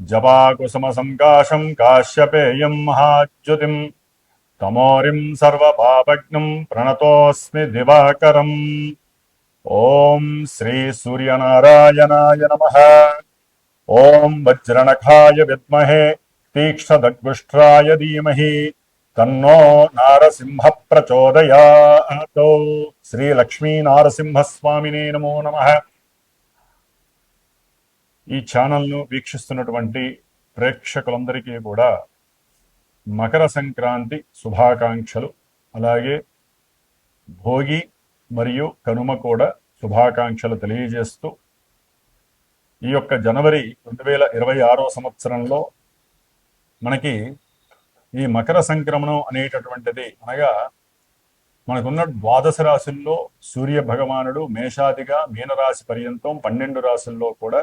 जपाकुसुमसङ्काशम् काश्यपेयम् महाच्युतिम् तमोरिम् सर्वपापज्ञम् प्रणतोऽस्मि दिवाकरम्। ॐ श्रीसूर्यनारायणाय नमः। ॐ वज्रणखाय विद्महे, तीक्ष्णदग्विष्ट्राय धीमहि, तन्नो नारसिंहः प्रचोदयात् श्रीलक्ष्मीनारसिंहस्वामिने नमो नमः। ఈ ఛానల్ను వీక్షిస్తున్నటువంటి ప్రేక్షకులందరికీ కూడా మకర సంక్రాంతి శుభాకాంక్షలు. అలాగే భోగి మరియు కనుమ కూడా శుభాకాంక్షలు తెలియజేస్తూ ఈ యొక్క జనవరి రెండు వేల ఇరవై ఆరో సంవత్సరంలో మనకి ఈ మకర సంక్రమణం అనేటటువంటిది అనగా మనకున్న ద్వాదశ రాశుల్లో సూర్య భగవానుడు మేషాదిగా మీనరాశి పర్యంతం పన్నెండు రాశుల్లో కూడా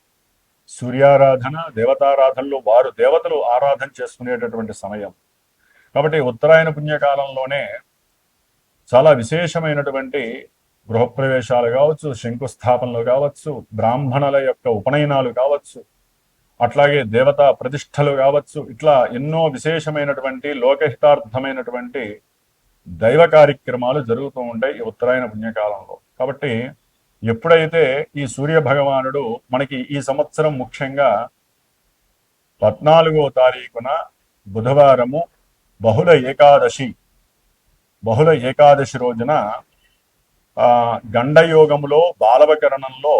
సూర్యారాధన దేవతారాధనలో వారు దేవతలు ఆరాధన చేసుకునేటటువంటి సమయం. కాబట్టి ఉత్తరాయణ పుణ్యకాలంలోనే చాలా విశేషమైనటువంటి గృహప్రవేశాలు కావచ్చు శంకుస్థాపనలు కావచ్చు బ్రాహ్మణుల యొక్క ఉపనయనాలు కావచ్చు అట్లాగే దేవతా ప్రతిష్టలు కావచ్చు ఇట్లా ఎన్నో విశేషమైనటువంటి లోకహితార్థమైనటువంటి దైవ కార్యక్రమాలు జరుగుతూ ఉంటాయి ఈ ఉత్తరాయణ పుణ్యకాలంలో. కాబట్టి ఎప్పుడైతే ఈ సూర్య భగవానుడు మనకి ఈ సంవత్సరం ముఖ్యంగా పద్నాలుగో తారీఖున బుధవారము బహుళ ఏకాదశి బహుళ ఏకాదశి రోజున గండయోగములో బాలవకరణంలో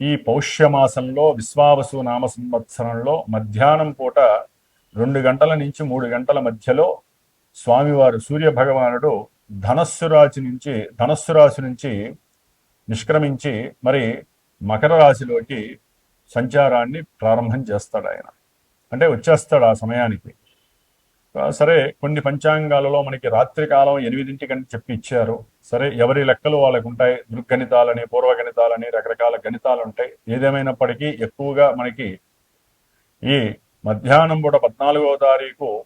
ఈ పౌష్యమాసంలో విశ్వావసు నామ సంవత్సరంలో మధ్యాహ్నం పూట రెండు గంటల నుంచి మూడు గంటల మధ్యలో స్వామివారు సూర్య భగవానుడు ధనస్సు రాశి నుంచి ధనస్సు రాశి నుంచి నిష్క్రమించి మరి మకర రాశిలోకి సంచారాన్ని ప్రారంభం చేస్తాడు ఆయన. అంటే వచ్చేస్తాడు ఆ సమయానికి. సరే కొన్ని పంచాంగాలలో మనకి రాత్రి కాలం ఎనిమిదింటికని చెప్పి ఇచ్చారు. సరే ఎవరి లెక్కలు వాళ్ళకు ఉంటాయి? దృగ్గణితాలని పూర్వగణితాలని రకరకాల గణితాలు ఉంటాయి. ఏదేమైనప్పటికీ ఎక్కువగా మనకి ఈ మధ్యాహ్నం పూట పద్నాలుగవ తారీఖు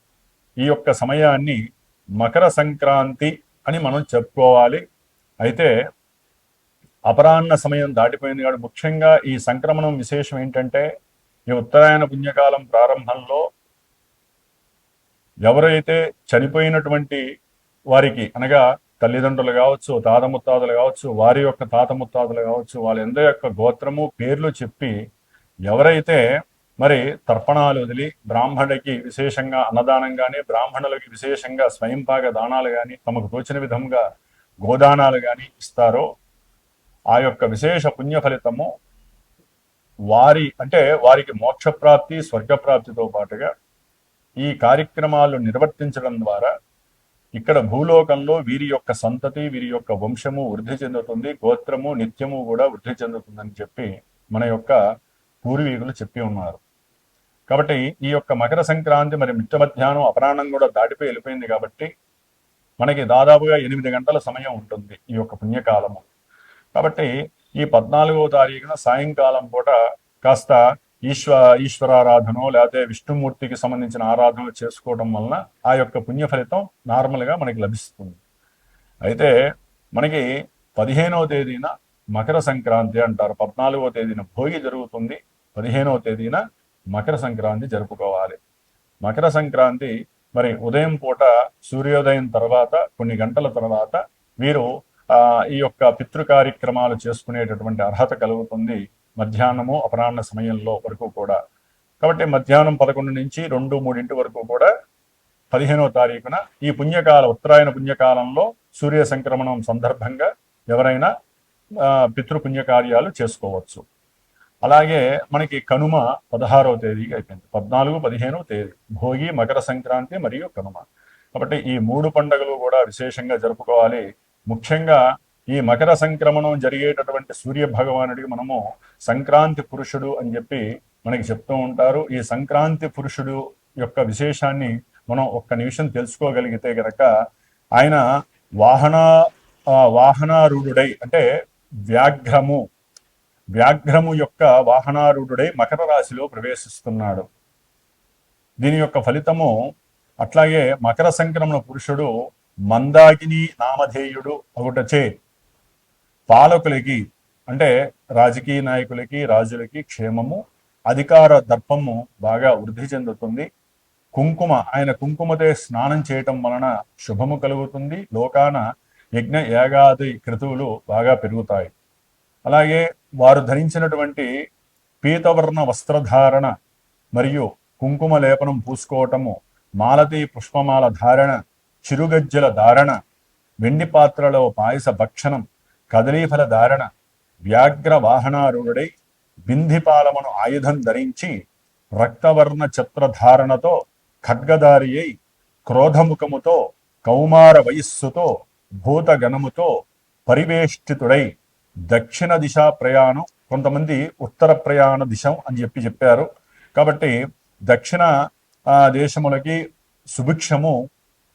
ఈ యొక్క సమయాన్ని మకర సంక్రాంతి అని మనం చెప్పుకోవాలి. అయితే అపరాహ్న సమయం దాటిపోయింది కాబట్టి ముఖ్యంగా ఈ సంక్రమణం విశేషం ఏంటంటే ఈ ఉత్తరాయణ పుణ్యకాలం ప్రారంభంలో ఎవరైతే చనిపోయినటువంటి వారికి అనగా తల్లిదండ్రులు కావచ్చు తాత ముత్తాతలు కావచ్చు వారి యొక్క తాత ముత్తాతలు కావచ్చు వాళ్ళందరి యొక్క గోత్రము పేర్లు చెప్పి ఎవరైతే మరి తర్పణాలు వదిలి బ్రాహ్మణుడికి విశేషంగా అన్నదానం కానీ బ్రాహ్మణులకి విశేషంగా స్వయంపాక దానాలు కానీ తమకు తోచిన విధంగా గోదానాలు కానీ ఇస్తారో ఆ యొక్క విశేష పుణ్య ఫలితము వారి అంటే వారికి మోక్షప్రాప్తి స్వర్గప్రాప్తితో పాటుగా ఈ కార్యక్రమాలు నిర్వర్తించడం ద్వారా ఇక్కడ భూలోకంలో వీరి యొక్క సంతతి వీరి యొక్క వంశము వృద్ధి చెందుతుంది గోత్రము నిత్యము కూడా వృద్ధి చెందుతుందని చెప్పి మన యొక్క పూర్వీకులు చెప్పి ఉన్నారు. కాబట్టి ఈ యొక్క మకర సంక్రాంతి మరి మిట్ట మధ్యాహ్నం అపరాహ్నం కూడా దాటిపోయి వెళ్ళిపోయింది కాబట్టి మనకి దాదాపుగా ఎనిమిది గంటల సమయం ఉంటుంది ఈ యొక్క పుణ్యకాలము. కాబట్టి ఈ పద్నాలుగవ తారీఖున సాయంకాలం పూట కాస్త ఈశ్వ ఈశ్వరారాధన లేకపోతే విష్ణుమూర్తికి సంబంధించిన ఆరాధన చేసుకోవడం వలన ఆ యొక్క పుణ్య ఫలితం నార్మల్గా మనకి లభిస్తుంది. అయితే మనకి పదిహేనవ తేదీన మకర సంక్రాంతి అంటారు. పద్నాలుగో తేదీన భోగి జరుగుతుంది. పదిహేనవ తేదీన మకర సంక్రాంతి జరుపుకోవాలి. మకర సంక్రాంతి మరి ఉదయం పూట సూర్యోదయం తర్వాత కొన్ని గంటల తర్వాత వీరు ఈ యొక్క పితృ కార్యక్రమాలు చేసుకునేటటువంటి అర్హత కలుగుతుంది మధ్యాహ్నము అపరాహ్న సమయంలో వరకు కూడా. కాబట్టి మధ్యాహ్నం పదకొండు నుంచి రెండు మూడింటి వరకు కూడా పదిహేనో తారీఖున ఈ పుణ్యకాల ఉత్తరాయణ పుణ్యకాలంలో సూర్య సంక్రమణం సందర్భంగా ఎవరైనా ఆ, పితృ పుణ్యకార్యాలు చేసుకోవచ్చు. అలాగే మనకి కనుమ పదహారవ తేదీకి అయిపోయింది. పద్నాలుగు పదిహేను తేదీ. భోగి మకర సంక్రాంతి మరియు కనుమ. కాబట్టి ఈ మూడు పండుగలు కూడా విశేషంగా జరుపుకోవాలి. ముఖ్యంగా ఈ మకర సంక్రమణం జరిగేటటువంటి సూర్య భగవానుడికి మనము సంక్రాంతి పురుషుడు అని చెప్పి మనకి చెప్తూ ఉంటారు. ఈ సంక్రాంతి పురుషుడు యొక్క విశేషాన్ని మనం ఒక్క నిమిషం తెలుసుకోగలిగితే గనక ఆయన వాహన వాహనారూఢుడై అంటే వ్యాఘ్రము వ్యాఘ్రము యొక్క వాహనారూఢుడై మకర రాశిలో ప్రవేశిస్తున్నాడు. దీని యొక్క ఫలితము అట్లాగే మకర సంక్రమణ పురుషుడు మందాకిని నామధేయుడు ఒకటచే పాలకులకి అంటే రాజకీయ నాయకులకి రాజులకి క్షేమము అధికార దర్పము బాగా వృద్ధి చెందుతుంది. కుంకుమ ఆయన కుంకుమతే స్నానం చేయటం వలన శుభము కలుగుతుంది. లోకాన యజ్ఞ యాగాది క్రతువులు బాగా పెరుగుతాయి. అలాగే వారు ధరించినటువంటి పీతవర్ణ వస్త్రధారణ మరియు కుంకుమ లేపనం పూసుకోవటము మాలతీ పుష్పమాల ధారణ చిరుగజ్జల ధారణ వెండి పాత్రలో పాయస భక్షణం కదలీఫల ధారణ వ్యాఘ్ర వాహనారుడై బింధిపాలమును ఆయుధం ధరించి రక్తవర్ణ ఛత్రధారణతో ఖడ్గదారి అయి క్రోధముఖముతో కౌమార వయస్సుతో భూతగణముతో పరివేష్టితుడై దక్షిణ దిశా ప్రయాణం కొంతమంది ఉత్తర ప్రయాణ దిశం అని చెప్పి చెప్పారు. కాబట్టి దక్షిణ దేశములకి సుభిక్షము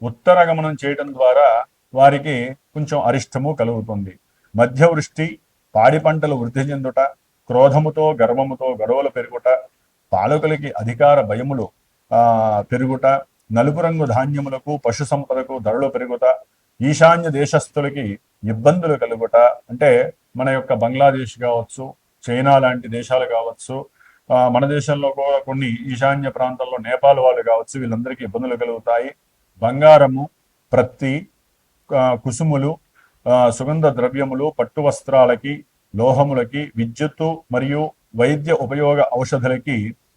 ఉత్తర గమనం చేయడం ద్వారా వారికి కొంచెం అరిష్టము కలుగుతుంది. మధ్యవృష్టి పాడి పంటలు వృద్ధి చెందుట క్రోధముతో గర్వముతో గొడవలు పెరుగుట పాలకులకి అధికార భయములు ఆ పెరుగుట నలుపు రంగు ధాన్యములకు పశు సంపదకు ధరలు పెరుగుట ఈశాన్య దేశస్థులకి ఇబ్బందులు కలుగుట అంటే మన యొక్క బంగ్లాదేశ్ కావచ్చు చైనా లాంటి దేశాలు కావచ్చు ఆ, మన దేశంలో కూడా కొన్ని ఈశాన్య ప్రాంతాల్లో నేపాల్ వాళ్ళు కావచ్చు వీళ్ళందరికీ ఇబ్బందులు కలుగుతాయి. బంగారము ప్రత్తి కుసుములు ఆ, సుగంధ ద్రవ్యములు పట్టు వస్త్రాలకి లోహములకి విద్యుత్తు మరియు వైద్య ఉపయోగ ఔషధులకి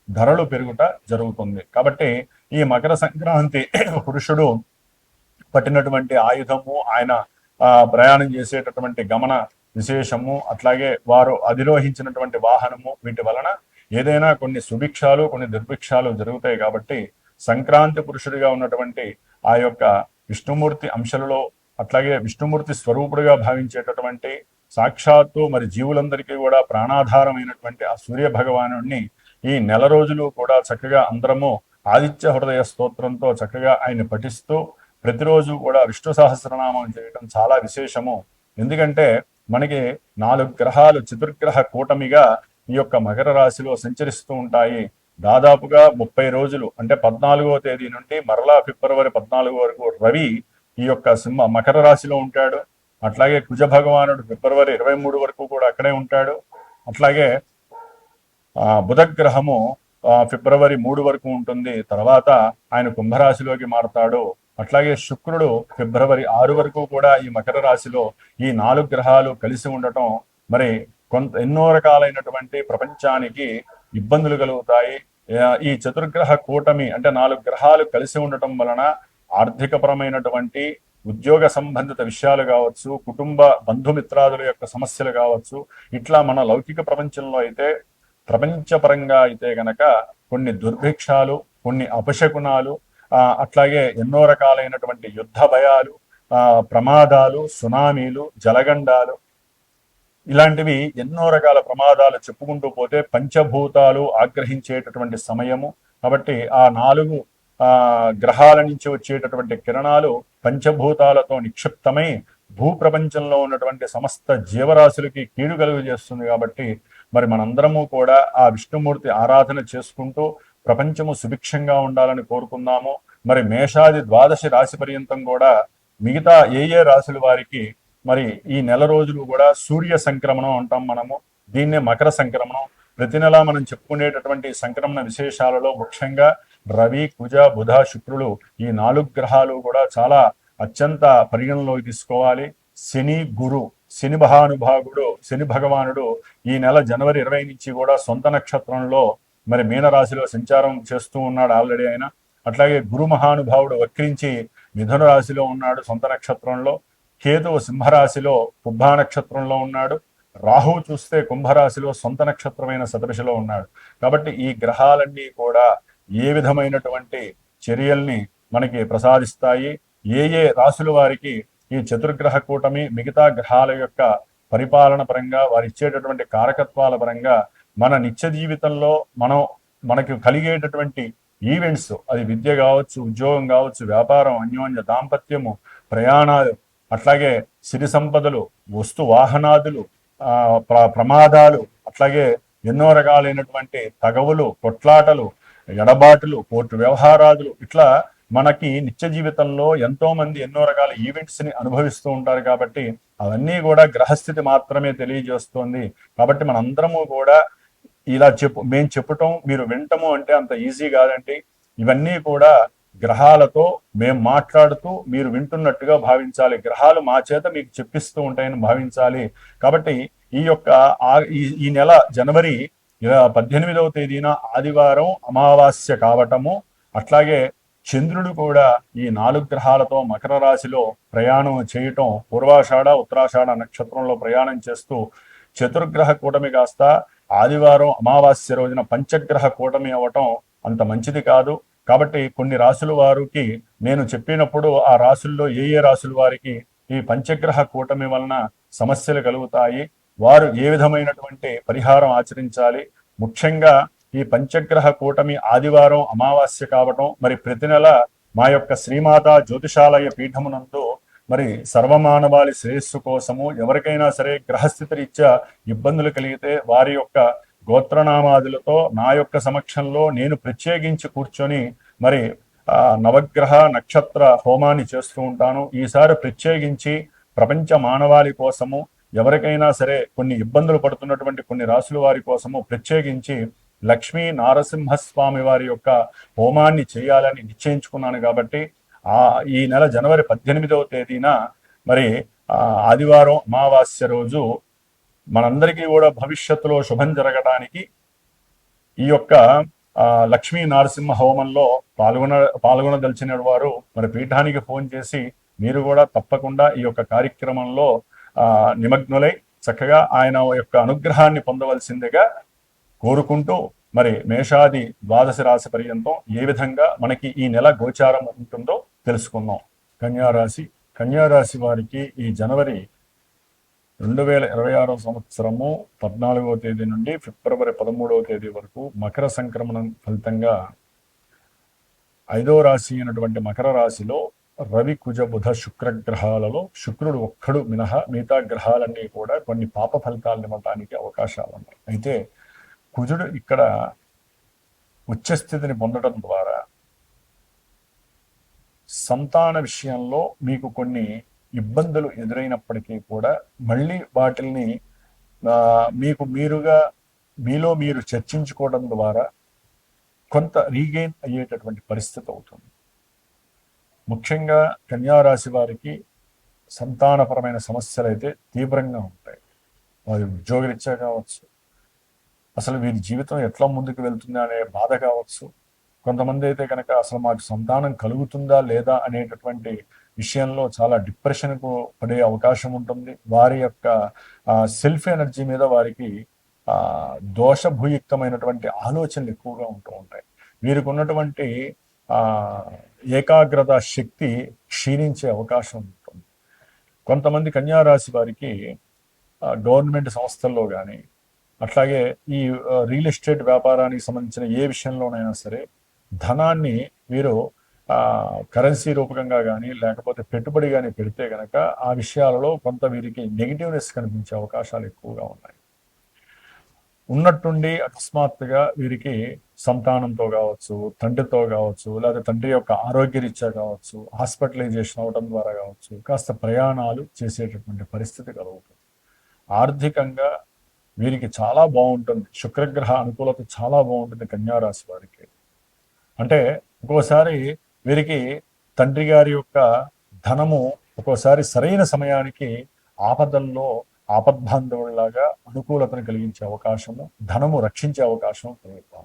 ధరలు పెరుగుట జరుగుతుంది. కాబట్టి ఈ మకర సంక్రాంతి పురుషుడు పట్టినటువంటి ఆయుధము ఆయన ఆ, ప్రయాణం చేసేటటువంటి గమన విశేషము అట్లాగే వారు అధిరోహించినటువంటి వాహనము వీటి వలన ఏదైనా కొన్ని సుభిక్షాలు కొన్ని దుర్భిక్షాలు జరుగుతాయి కాబట్టి సంక్రాంతి పురుషుడిగా ఉన్నటువంటి ఆ యొక్క విష్ణుమూర్తి అంశాలలో అట్లాగే విష్ణుమూర్తి స్వరూపుడుగా భావించేటటువంటి సాక్షాత్తు మరి జీవులందరికీ కూడా ప్రాణాధారమైనటువంటి ఆ సూర్య భగవానుడిని ఈ నెల రోజులు కూడా చక్కగా అందరము ఆదిత్య హృదయ స్తోత్రంతో చక్కగా ఆయన పఠిస్తూ ప్రతిరోజు కూడా విష్ణు సహస్రనామం చేయడం చాలా విశేషము. ఎందుకంటే మనకి నాలుగు గ్రహాలు చతుర్గ్రహ కూటమిగా ఈ యొక్క మకర రాశిలో సంచరిస్తూ ఉంటాయి. దాదాపుగా ముప్పై రోజులు అంటే పద్నాలుగో తేదీ నుండి మరలా ఫిబ్రవరి పద్నాలుగు వరకు రవి ఈ యొక్క సింహ మకర రాశిలో ఉంటాడు. అట్లాగే కుజ భగవానుడు ఫిబ్రవరి ఇరవై మూడు వరకు కూడా అక్కడే ఉంటాడు. అట్లాగే బుధగ్రహము బుధ గ్రహము ఆ, ఫిబ్రవరి మూడు వరకు ఉంటుంది. తర్వాత ఆయన కుంభరాశిలోకి మారతాడు. అట్లాగే శుక్రుడు ఫిబ్రవరి ఆరు వరకు కూడా ఈ మకర రాశిలో ఈ నాలుగు గ్రహాలు కలిసి ఉండటం మరి కొంత ఎన్నో రకాలైనటువంటి ప్రపంచానికి ఇబ్బందులు కలుగుతాయి. ఈ చతుర్గ్రహ కూటమి అంటే నాలుగు గ్రహాలు కలిసి ఉండటం వలన ఆర్థికపరమైనటువంటి ఉద్యోగ సంబంధిత విషయాలు కావచ్చు కుటుంబ బంధుమిత్రాదుల యొక్క సమస్యలు కావచ్చు ఇట్లా మన లౌకిక ప్రపంచంలో అయితే ప్రపంచపరంగా అయితే గనక కొన్ని దుర్భిక్షాలు కొన్ని అపశకునాలు ఆ, అట్లాగే ఎన్నో రకాలైనటువంటి యుద్ధ భయాలు ఆ, ప్రమాదాలు సునామీలు జలగండాలు ఇలాంటివి ఎన్నో రకాల ప్రమాదాలు చెప్పుకుంటూ పోతే పంచభూతాలు ఆగ్రహించేటటువంటి సమయము. కాబట్టి ఆ నాలుగు ఆ గ్రహాల నుంచి వచ్చేటటువంటి కిరణాలు పంచభూతాలతో నిక్షిప్తమై భూప్రపంచంలో ఉన్నటువంటి సమస్త జీవరాశులకి కీడు కలుగు చేస్తుంది కాబట్టి మరి మనందరము కూడా ఆ విష్ణుమూర్తి ఆరాధన చేసుకుంటూ ప్రపంచము సుభిక్షంగా ఉండాలని కోరుకుందాము. మరి మేషాది ద్వాదశి రాశి పర్యంతం కూడా మిగతా ఏ ఏ రాశుల వారికి మరి ఈ నెల రోజులు కూడా సూర్య సంక్రమణం అంటాం మనము దీన్నే మకర సంక్రమణం. ప్రతి నెల మనం చెప్పుకునేటటువంటి సంక్రమణ విశేషాలలో ముఖ్యంగా రవి కుజ బుధ శుక్రులు ఈ నాలుగు గ్రహాలు కూడా చాలా అత్యంత పరిగణలోకి తీసుకోవాలి. శని గురు శని మహానుభావుడు శని భగవానుడు ఈ నెల జనవరి ఇరవై నుంచి కూడా సొంత నక్షత్రంలో మరి మీనరాశిలో సంచారం చేస్తూ ఉన్నాడు ఆల్రెడీ ఆయన. అట్లాగే గురు మహానుభావుడు వక్రించి మిథున రాశిలో ఉన్నాడు సొంత నక్షత్రంలో. కేతువు సింహరాశిలో కుబ్బా నక్షత్రంలో ఉన్నాడు. రాహువు చూస్తే కుంభరాశిలో సొంత నక్షత్రమైన సదృశలో ఉన్నాడు. కాబట్టి ఈ గ్రహాలన్నీ కూడా ఏ విధమైనటువంటి చర్యల్ని మనకి ప్రసాదిస్తాయి? ఏ ఏ రాశుల వారికి ఈ చతుర్గ్రహ కూటమి మిగతా గ్రహాల యొక్క పరిపాలన పరంగా వారు ఇచ్చేటటువంటి కారకత్వాల పరంగా మన నిత్య జీవితంలో మనం మనకు కలిగేటటువంటి ఈవెంట్స్ అది విద్య కావచ్చు ఉద్యోగం కావచ్చు వ్యాపారం అన్యోన్య దాంపత్యము ప్రయాణాలు అట్లాగే సిరి సంపదలు వస్తు వాహనాదులు ఆ, ప్ర- ప్రమాదాలు అట్లాగే ఎన్నో రకాలైనటువంటి తగవులు కొట్లాటలు ఎడబాటులు కోర్టు వ్యవహారాదులు ఇట్లా మనకి నిత్య జీవితంలో ఎంతో మంది ఎన్నో రకాల ఈవెంట్స్ని అనుభవిస్తూ ఉంటారు కాబట్టి అవన్నీ కూడా గ్రహస్థితి మాత్రమే తెలియజేస్తుంది. కాబట్టి మనందరము కూడా ఇలా చెప్పు మేము చెప్పటం మీరు వినటము అంటే అంత ఈజీ కాదండి. ఇవన్నీ కూడా గ్రహాలతో మేము మాట్లాడుతూ మీరు వింటున్నట్టుగా భావించాలి. గ్రహాలు మా చేత మీకు చెప్పిస్తూ ఉంటాయని భావించాలి. కాబట్టి ఈ యొక్క ఈ- ఈ నెల జనవరి పద్దెనిమిదవ తేదీన ఆదివారం అమావాస్య కావటము అట్లాగే చంద్రుడు కూడా ఈ నాలుగు గ్రహాలతో మకర రాశిలో ప్రయాణం చేయటం పూర్వాషాఢ ఉత్తరాషాఢ నక్షత్రంలో ప్రయాణం చేస్తూ చతుర్గ్రహ కూటమి కాస్త ఆదివారం అమావాస్య రోజున పంచగ్రహ కూటమి అవ్వటం అంత మంచిది కాదు. కాబట్టి కొన్ని రాసుల వారికి నేను చెప్పినప్పుడు ఆ రాసుల్లో ఏ ఏ రాసుల వారికి ఈ పంచగ్రహ కూటమి వలన సమస్యలు కలుగుతాయి వారు ఏ విధమైనటువంటి పరిహారం ఆచరించాలి ముఖ్యంగా ఈ పంచగ్రహ కూటమి ఆదివారం అమావాస్య కావటం మరి ప్రతి నెల మా యొక్క శ్రీమాత జ్యోతిషాలయ పీఠమునందు మరి సర్వమానవాళి శ్రేయస్సు కోసము ఎవరికైనా సరే గ్రహస్థితి రీత్యా ఇబ్బందులు కలిగితే వారి యొక్క గోత్రనామాదులతో నా యొక్క సమక్షంలో నేను ప్రత్యేకించి కూర్చొని మరి ఆ, నవగ్రహ నక్షత్ర హోమాన్ని చేస్తూ ఉంటాను. ఈసారి ప్రత్యేకించి ప్రపంచ మానవాళి కోసము ఎవరికైనా సరే కొన్ని ఇబ్బందులు పడుతున్నటువంటి కొన్ని రాసుల వారి కోసము ప్రత్యేకించి లక్ష్మీ నారసింహస్వామి వారి యొక్క హోమాన్ని చేయాలని నిశ్చయించుకున్నాను కాబట్టి ఆ ఈ నెల జనవరి పద్దెనిమిదవ తేదీన మరి ఆ, ఆదివారం అమావాస్య రోజు మనందరికీ కూడా భవిష్యత్తులో శుభం జరగడానికి ఈ యొక్క ఆ, లక్ష్మీ నరసింహ హోమంలో పాల్గొన పాల్గొనదలిచిన వారు మరి పీఠానికి ఫోన్ చేసి మీరు కూడా తప్పకుండా ఈ యొక్క కార్యక్రమంలో ఆ, నిమగ్నులై చక్కగా ఆయన యొక్క అనుగ్రహాన్ని పొందవలసిందిగా కోరుకుంటూ మరి మేషాది ద్వాదశ రాశి పర్యంతం ఏ విధంగా మనకి ఈ నెల గోచారం ఉంటుందో తెలుసుకుందాం. కన్యారాశి కన్యారాశి వారికి ఈ జనవరి రెండు వేల ఇరవై ఆరో సంవత్సరము పద్నాలుగవ తేదీ నుండి ఫిబ్రవరి పదమూడవ తేదీ వరకు మకర సంక్రమణం ఫలితంగా ఐదో రాశి అయినటువంటి మకర రాశిలో రవి కుజ బుధ శుక్ర గ్రహాలలో శుక్రుడు ఒక్కడు మినహా మిగతా గ్రహాలన్నీ కూడా కొన్ని పాప ఫలితాలను ఇవ్వడానికి అవకాశాలు ఉన్నాయి. అయితే కుజుడు ఇక్కడ ఉచ్చస్థితిని పొందడం ద్వారా సంతాన విషయంలో మీకు కొన్ని ఇబ్బందులు ఎదురైనప్పటికీ కూడా మళ్ళీ వాటిల్ని మీకు మీరుగా మీలో మీరు చర్చించుకోవడం ద్వారా కొంత రీగెయిన్ అయ్యేటటువంటి పరిస్థితి అవుతుంది. ముఖ్యంగా కన్యారాశి వారికి సంతానపరమైన సమస్యలు అయితే తీవ్రంగా ఉంటాయి. వారి ఉద్యోగరీత్యా కావచ్చు అసలు వీరి జీవితం ఎట్లా ముందుకు వెళ్తుంది అనే బాధ కావచ్చు. కొంతమంది అయితే కనుక అసలు మాకు సంతానం కలుగుతుందా లేదా అనేటటువంటి విషయంలో చాలా డిప్రెషన్కు పడే అవకాశం ఉంటుంది. వారి యొక్క సెల్ఫ్ ఎనర్జీ మీద వారికి ఆ దోషభూయుక్తమైనటువంటి ఆలోచనలు ఎక్కువగా ఉంటూ ఉంటాయి. వీరికి ఉన్నటువంటి ఆ ఏకాగ్రత శక్తి క్షీణించే అవకాశం ఉంటుంది. కొంతమంది కన్యారాశి వారికి గవర్నమెంట్ సంస్థల్లో కానీ అట్లాగే ఈ రియల్ ఎస్టేట్ వ్యాపారానికి సంబంధించిన ఏ విషయంలోనైనా సరే ధనాన్ని వీరు కరెన్సీ రూపకంగా కానీ లేకపోతే పెట్టుబడి కానీ పెడితే కనుక ఆ విషయాలలో కొంత వీరికి నెగిటివ్నెస్ కనిపించే అవకాశాలు ఎక్కువగా ఉన్నాయి. ఉన్నట్టుండి అకస్మాత్తుగా వీరికి సంతానంతో కావచ్చు తండ్రితో కావచ్చు లేదా తండ్రి యొక్క ఆరోగ్యరీత్యా కావచ్చు హాస్పిటలైజేషన్ అవడం ద్వారా కావచ్చు కాస్త ప్రయాణాలు చేసేటటువంటి పరిస్థితి కలుగుతుంది. ఆర్థికంగా వీరికి చాలా బాగుంటుంది. శుక్రగ్రహ అనుకూలత చాలా బాగుంటుంది కన్యారాశి వారికి. అంటే ఒక్కోసారి వీరికి తండ్రి గారి యొక్క ధనము ఒక్కోసారి సరైన సమయానికి ఆపదల్లో ఆపద్బాంధవుల్లాగా అనుకూలతను కలిగించే అవకాశము ధనము రక్షించే అవకాశం కలుగుతాం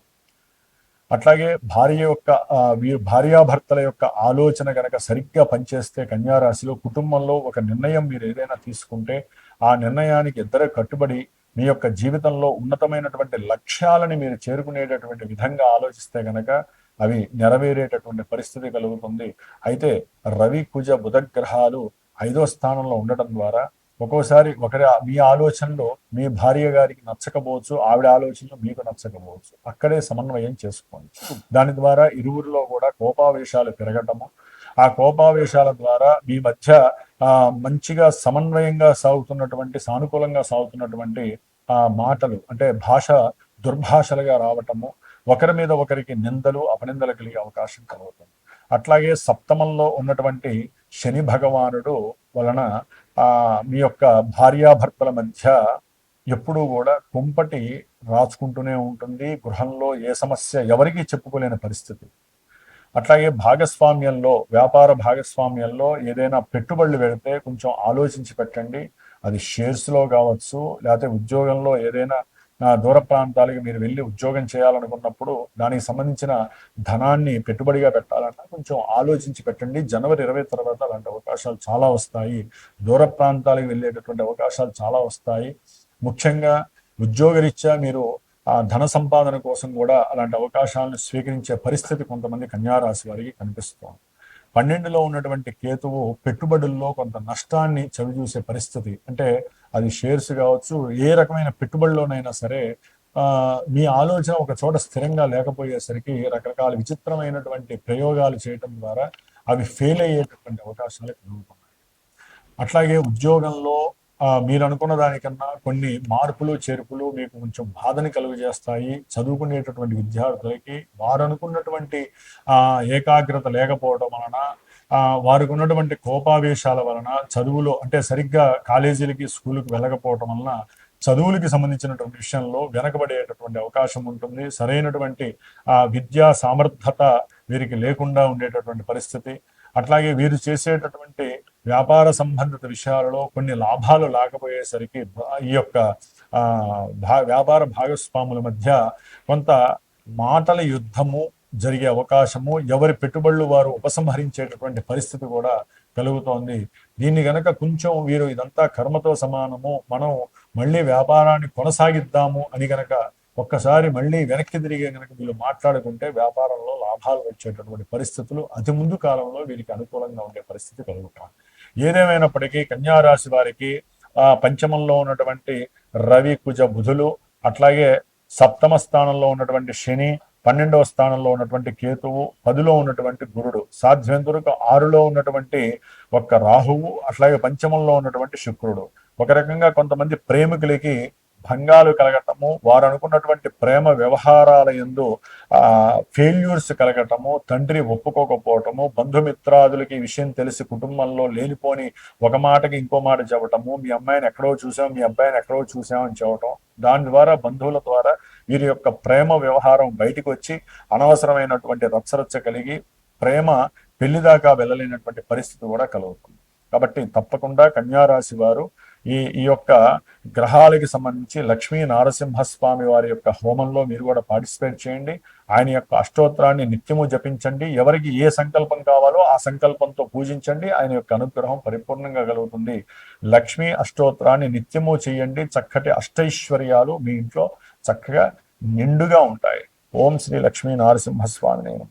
అట్లాగే భార్య యొక్క వీరు భార్యాభర్తల యొక్క ఆలోచన కనుక సరిగ్గా పనిచేస్తే కన్యారాశిలో కుటుంబంలో ఒక నిర్ణయం మీరు ఏదైనా తీసుకుంటే ఆ నిర్ణయానికి ఇద్దరు కట్టుబడి మీ యొక్క జీవితంలో ఉన్నతమైనటువంటి లక్ష్యాలని మీరు చేరుకునేటటువంటి విధంగా ఆలోచిస్తే గనక అవి నెరవేరేటటువంటి పరిస్థితి కలుగుతుంది. అయితే రవి కుజ బుధ గ్రహాలు ఐదో స్థానంలో ఉండటం ద్వారా ఒక్కోసారి ఒకరి మీ ఆలోచనలో మీ భార్య గారికి నచ్చకపోవచ్చు ఆవిడ ఆలోచనలు మీకు నచ్చకపోవచ్చు. అక్కడే సమన్వయం చేసుకోండి. దాని ద్వారా ఇరువురిలో కూడా కోపావేశాలు పెరగటము ఆ కోపావేశాల ద్వారా మీ మధ్య మంచిగా సమన్వయంగా సాగుతున్నటువంటి సానుకూలంగా సాగుతున్నటువంటి ఆ మాటలు అంటే భాష దుర్భాషలుగా రావటము ఒకరి మీద ఒకరికి నిందలు అపనిందలు కలిగే అవకాశం కలుగుతుంది. అట్లాగే సప్తమంలో ఉన్నటువంటి శని భగవానుడు వలన ఆ మీ యొక్క భార్యాభర్తల మధ్య ఎప్పుడూ కూడా కుంపటి రాచుకుంటూనే ఉంటుంది. గృహంలో ఏ సమస్య ఎవరికీ చెప్పుకోలేని పరిస్థితి. అట్లాగే భాగస్వామ్యంలో వ్యాపార భాగస్వామ్యంలో ఏదైనా పెట్టుబడులు పెడితే కొంచెం ఆలోచించి పెట్టండి. అది షేర్స్లో కావచ్చు లేకపోతే ఉద్యోగంలో ఏదైనా దూర ప్రాంతాలకు మీరు వెళ్ళి ఉద్యోగం చేయాలనుకున్నప్పుడు దానికి సంబంధించిన ధనాన్ని పెట్టుబడిగా పెట్టాలన్నా కొంచెం ఆలోచించి పెట్టండి. జనవరి ఇరవై తర్వాత అలాంటి అవకాశాలు చాలా వస్తాయి. దూర ప్రాంతాలకు వెళ్ళేటటువంటి అవకాశాలు చాలా వస్తాయి. ముఖ్యంగా ఉద్యోగరీత్యా మీరు ఆ ధన సంపాదన కోసం కూడా అలాంటి అవకాశాలను స్వీకరించే పరిస్థితి కొంతమంది కన్యారాశి వారికి కనిపిస్తోంది. పన్నెండులో ఉన్నటువంటి కేతువు పెట్టుబడుల్లో కొంత నష్టాన్ని చవిచూసే పరిస్థితి. అంటే అది షేర్స్ కావచ్చు ఏ రకమైన పెట్టుబడిలోనైనా సరే మీ ఆలోచన ఒక చోట స్థిరంగా లేకపోయేసరికి రకరకాల విచిత్రమైనటువంటి ప్రయోగాలు చేయటం ద్వారా అవి ఫెయిల్ అయ్యేటటువంటి అవకాశాలు కలుగుతున్నాయి. అట్లాగే ఉద్యోగంలో మీరు అనుకున్న దానికన్నా కొన్ని మార్పులు చేర్పులు మీకు కొంచెం బాధని కలుగజేస్తాయి. చదువుకునేటటువంటి విద్యార్థులకి వారు అనుకున్నటువంటి ఏకాగ్రత లేకపోవడం వలన వారికి ఉన్నటువంటి కోపావేశాల వలన చదువులో అంటే సరిగ్గా కాలేజీలకి స్కూల్కి వెళ్ళకపోవటం వలన చదువులకి సంబంధించినటువంటి విషయంలో వెనకబడేటటువంటి అవకాశం ఉంటుంది. సరైనటువంటి ఆ విద్యా సామర్థ్యత వీరికి లేకుండా ఉండేటటువంటి పరిస్థితి. అట్లాగే వీరు చేసేటటువంటి వ్యాపార సంబంధిత విషయాలలో కొన్ని లాభాలు లేకపోయేసరికి ఈ యొక్క వ్యాపార భాగస్వాముల మధ్య కొంత మాటల యుద్ధము జరిగే అవకాశము ఎవరి పెట్టుబడులు వారు ఉపసంహరించేటటువంటి పరిస్థితి కూడా కలుగుతోంది. దీన్ని గనక కొంచెం వీరు ఇదంతా కర్మతో సమానము మనం మళ్ళీ వ్యాపారాన్ని కొనసాగిద్దాము అని గనక ఒక్కసారి మళ్ళీ వెనక్కి తిరిగే కనుక వీళ్ళు మాట్లాడుకుంటే వ్యాపారంలో లాభాలు వచ్చేటటువంటి పరిస్థితులు అతి ముందు కాలంలో వీరికి అనుకూలంగా ఉండే పరిస్థితి కలుగుతాం ఏదేమైనప్పటికీ కన్యారాశి వారికి ఆ పంచమంలో ఉన్నటువంటి రవి కుజ బుధులు అట్లాగే సప్తమ స్థానంలో ఉన్నటువంటి శని పన్నెండవ స్థానంలో ఉన్నటువంటి కేతువు పదిలో ఉన్నటువంటి గురుడు సాధ్యమైనంత ఆరులో ఉన్నటువంటి ఒక్క రాహువు అట్లాగే పంచమంలో ఉన్నటువంటి శుక్రుడు. ఒక రకంగా కొంతమంది ప్రేమికులకి భంగాలు కలగటము వారు అనుకున్నటువంటి ప్రేమ వ్యవహారాల ఎందు ఆ ఫెయిల్యూర్స్ కలగటము తండ్రి ఒప్పుకోకపోవటము బంధుమిత్రాదులకి విషయం తెలిసి కుటుంబంలో లేనిపోని ఒక మాటకి ఇంకో మాట చెప్పటము మీ అమ్మాయిని ఎక్కడో చూసాం మీ అబ్బాయిని ఎక్కడో చూసామని చెప్పటం దాని ద్వారా బంధువుల ద్వారా వీరి యొక్క ప్రేమ వ్యవహారం బయటికి వచ్చి అనవసరమైనటువంటి రచ్చరచ్చ కలిగి ప్రేమ పెళ్ళిదాకా వెళ్ళలేనటువంటి పరిస్థితి కూడా కలుగుతుంది కాబట్టి తప్పకుండా కన్యారాశి వారు ఈ ఈ యొక్క గ్రహాలకి సంబంధించి లక్ష్మీ నారసింహస్వామి వారి యొక్క హోమంలో మీరు కూడా పార్టిసిపేట్ చేయండి. ఆయన యొక్క అష్టోత్తరాన్ని నిత్యము జపించండి. ఎవరికి ఏ సంకల్పం కావాలో ఆ సంకల్పంతో పూజించండి. ఆయన యొక్క అనుగ్రహం పరిపూర్ణంగా కలుగుతుంది. లక్ష్మీ అష్టోత్తరాన్ని నిత్యము చేయండి. చక్కటి అష్టైశ్వర్యాలు మీ ఇంట్లో చక్కగా నిండుగా ఉంటాయి. ఓం శ్రీ లక్ష్మీ నారసింహస్వామి. నేను